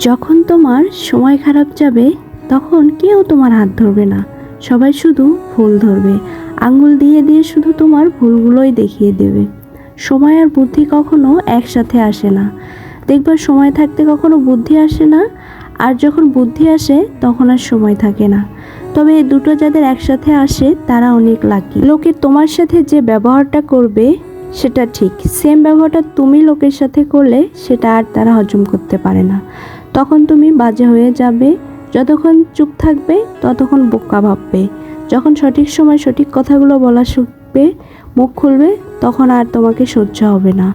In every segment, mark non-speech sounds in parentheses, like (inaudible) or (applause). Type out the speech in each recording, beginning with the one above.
যখন তোমার সময় খারাপ যাবে, তখন কেউ তোমার হাত ধরবে না। সবাই শুধু ভুল ধরবে। আঙ্গুল দিয়ে দিয়ে শুধু তোমার ভুলগুলোই দেখিয়ে দেবে। সময় আর বুদ্ধি কখনো একসাথে আসে না। দেখবার সময় থাকতে কখনো বুদ্ধি আসে না, আর যখন বুদ্ধি আসে, তখন আর সময় থাকে না। তবে এই দুটো যাদের একসাথে আসে, তারা অনেক লাকি লোকে তোমার সাথে যে ব্যবহারটা করবে, সেটা ঠিক। সেম ব্যবহারটা তুমি লোকের সাথে করলে, সেটা আর তারা হজম করতে পারে না। তখন তুমি বাজে হয়ে যাবে। যতক্ষণ চুপ থাকবে, ততক্ষণ বোকা ভাববে। যখন সঠিক সময় সঠিক কথাগুলো বলা শিখবে, মুখ খুলবে, তখন আর তোমাকে সহ্য হবে না।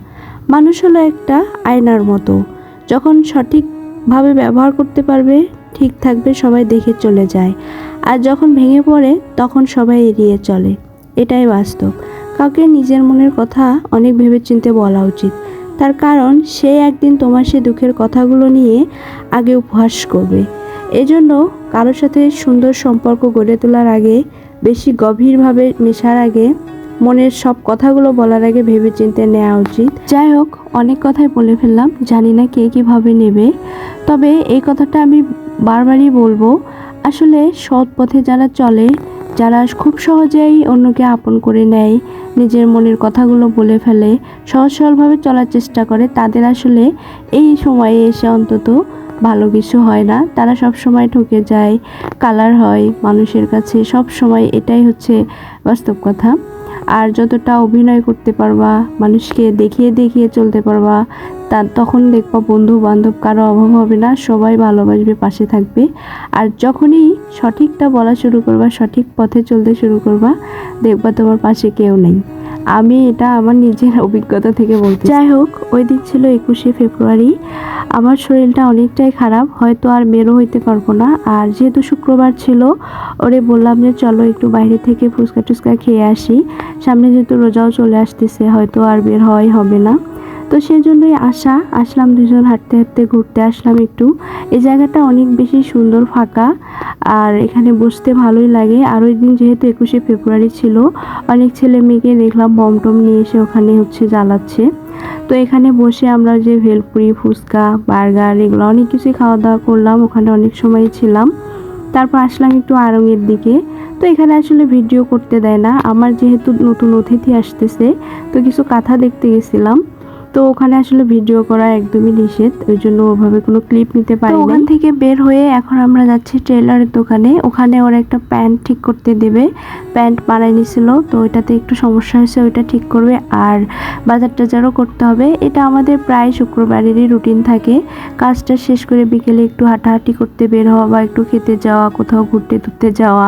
মানুষ হলো একটা আয়নার মতো। যখন সঠিকভাবে ব্যবহার করতে পারবে, ঠিক থাকবে, সবাই দেখে চলে যায়। আর যখন ভেঙে পড়ে, তখন সবাই এড়িয়ে চলে। এটাই বাস্তব। কাউকে নিজের মনের কথা অনেক ভেবেচিন্তে বলা উচিত। তার কারণ সে একদিন তোমার সে দুঃখের কথাগুলো নিয়ে আগে উপহাস করবে। এজন্য কারোর সাথে সুন্দর সম্পর্ক গড়ে তোলার আগে, বেশি গভীরভাবে মেশার আগে, মনের সব কথাগুলো বলার আগে ভেবে চিন্তে নেওয়া উচিত। যাই হোক, অনেক কথাই বলে ফেললাম, জানি না কে কীভাবে নেবে। তবে এই কথাটা আমি বারবারই বলব, আসলে সৎ পথে যারা চলে যারা খুব সহজেই অন্যকে আপন করে নেয়, নিজের মনের কথাগুলো বলে ফেলে, সহজ সরলভাবে চলার চেষ্টা করে, তাদের আসলে এই সময়ে এসে অন্তত ভালো কিছু হয় না। তারা সব সময় ঠকে যায়, কালার হয় মানুষের কাছে, সব সময় এটাই হচ্ছে বাস্তব কথা। আর যতটা অভিনয় করতে পারবা, মানুষকে দেখিয়ে দেখিয়ে চলতে পারবা তা তখন দেখবা বন্ধু বান্ধব কারও অভাব হবে না, সবাই ভালোবাসবে, পাশে থাকবে। আর যখনই সঠিকটা বলা শুরু করবা, সঠিক পথে চলতে শুরু করবা, দেখবা তোমার পাশে কেউ নেই। আমি এটা আমার নিজের (laughs) অভিজ্ঞতা থেকে বলতে যাই হোক, ওই দিন ছিল একুশে ফেব্রুয়ারি। আমার শরীরটা অনেকটাই খারাপ, হয়তো আর বেরো হইতে পারব না। আর যেহেতু শুক্রবার ছিল, ওরে বললাম যে চলো একটু বাইরে থেকে ফুচকা টুচকা খেয়ে আসি। সামনে যেহেতু রোজাও চলে আসতেছে, হয়তো আর বের হওয়াই হবে না। তো সেই জন্যই আসা, আসলাম দুজন, হাঁটতে হাঁটতে ঘুরতে আসলাম একটু। এই জায়গাটা অনেক বেশি সুন্দর, ফাঁকা, আর এখানে বসতে ভালোই লাগে। আর ওই দিন যেহেতু একুশে ফেব্রুয়ারি ছিল, অনেক ছেলে মেয়েকে দেখলাম বমটম নিয়ে এসে ওখানে হচ্ছে জ্বালাচ্ছে। তো এখানে বসে আমরা যে ভেলপুরি, ফুচকা, বার্গার এগুলো অনেক কিছুই খাওয়া দাওয়া করলাম, ওখানে অনেক সময় ছিলাম। তারপর আসলাম একটু আড়ঙের দিকে। তো এখানে আসলে ভিডিও করতে দেয় না, আমার যেহেতু নতুন অতিথি আসতেছে, তো কিছু কথা দেখতে গেছিলাম। তো ওখানে আসলে ভিডিও করা একদমই নিষেধ ওই জন্য ওভাবে কোনো ক্লিপ নিতে পারি ওখান থেকে বের হয়ে এখন আমরা যাচ্ছি টেলারের দোকানে ওখানে ওরা একটা প্যান্ট ঠিক করতে দেবে প্যান্ট বানাই নিছিল তো ওইটাতে একটু সমস্যা হয়েছে ওইটা ঠিক করবে আর বাজার টাজারও করতে হবে। এটা আমাদের প্রায় শুক্রবারেরই রুটিন থাকে কাজটা শেষ করে বিকেলে একটু হাঁটাহাঁটি করতে বের হওয়া বা একটু খেতে যাওয়া কোথাও ঘুরতে টুরতে যাওয়া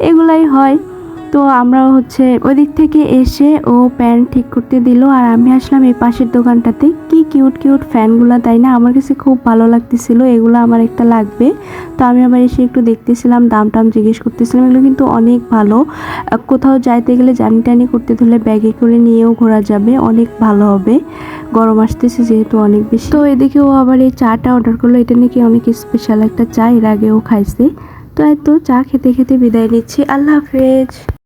এগুলাই হয়। তো আমরা হচ্ছে ওই দিক থেকে এসে ও প্যান্ট ঠিক করতে দিল আর আমি আসলাম এই পাশের দোকানটাতে। কি কিউট কিউট ফ্যানগুলো, তাই না? আমার কাছে খুব ভালো লাগতেছিল, এগুলো আমার একটা লাগবে। তো আমি আবার এসে একটু দেখতেছিলাম দাম টাম জিজ্ঞেস করতেছিলাম, এগুলো কিন্তু অনেক ভালো। কোথাও যাইতে গেলে জানি টানি করতে ধরলে ব্যাগে করে নিয়েও ঘোরা যাবে, অনেক ভালো হবে। গরম আসতেছে যেহেতু অনেক বেশি। তো এদিকে ও আবার এই চাটা অর্ডার করল, এটা নাকি অনেক স্পেশাল একটা চা, এর আগেও খাইছে। তো এত চা খেতে খেতে বিদায় নিচ্ছি, আল্লাহ হাফেজ।